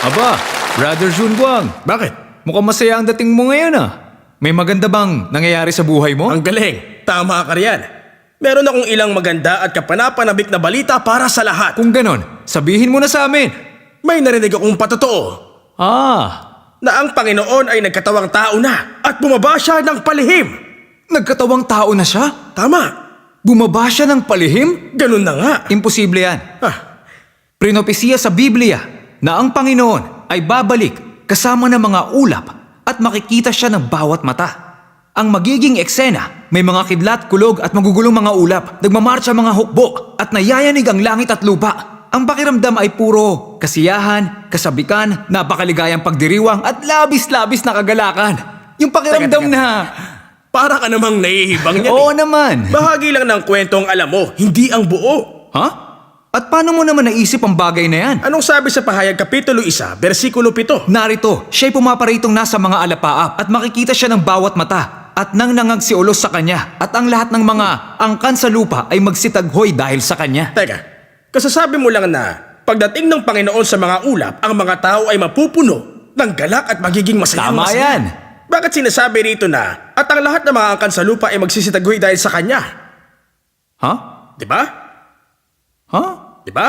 Aba, Brother Junguang, Bakit? mukhang masaya ang dating mo ngayon ah. May maganda bang nangyayari sa buhay mo? Ang galing. Tama ka riyan. Meron akong ilang maganda at kapanapanabik na balita para sa lahat. Kung ganon, sabihin mo na sa amin. May narinig akong patotoo Ah, na ang Panginoon ay nagkatawang tao na at bumaba siya ng palihim. nagkatawang tao na siya? Tama. Bumaba siya ng palihim? Ganun na nga. Imposible yan. Ah, Prinopesiya sa Biblia na ang Panginoon ay babalik kasama ng mga ulap at makikita siya ng bawat mata. Ang magiging eksena, may mga kidlat, kulog at magugulong mga ulap, nagmamarcha mga hukbo at nayayanig ang langit at lupa. Ang pakiramdam ay puro kasiyahan, kasabikan, napakaligayang pagdiriwang at labis-labis na kagalakan. Yung pakiramdam Teka, teka, na... para ka namang nahihibang niyan. Oo eh. naman. Bahagi lang ng kwentong alam mo, hindi ang buo. Ha? At paano mo naman naisip ang bagay na yan? Anong sabi sa pahayag Kapitulo 1, versikulo 7? Narito, siya'y pumaparitong nasa mga alapaap at makikita siya ng bawat mata at nang nangag si ulos sa kanya at ang lahat ng mga angkan sa lupa ay magsitaghoy dahil sa kanya. Teka, kasasabi mo lang na pagdating ng Panginoon sa mga ulap, ang mga tao ay mapupuno ng galak at magiging masayang Tama masaya. yan. Bakit sinasabi rito na at ang lahat ng mga angkan sa lupa ay magsisitagoy dahil sa Kanya? Ha? Di ba? Di ba?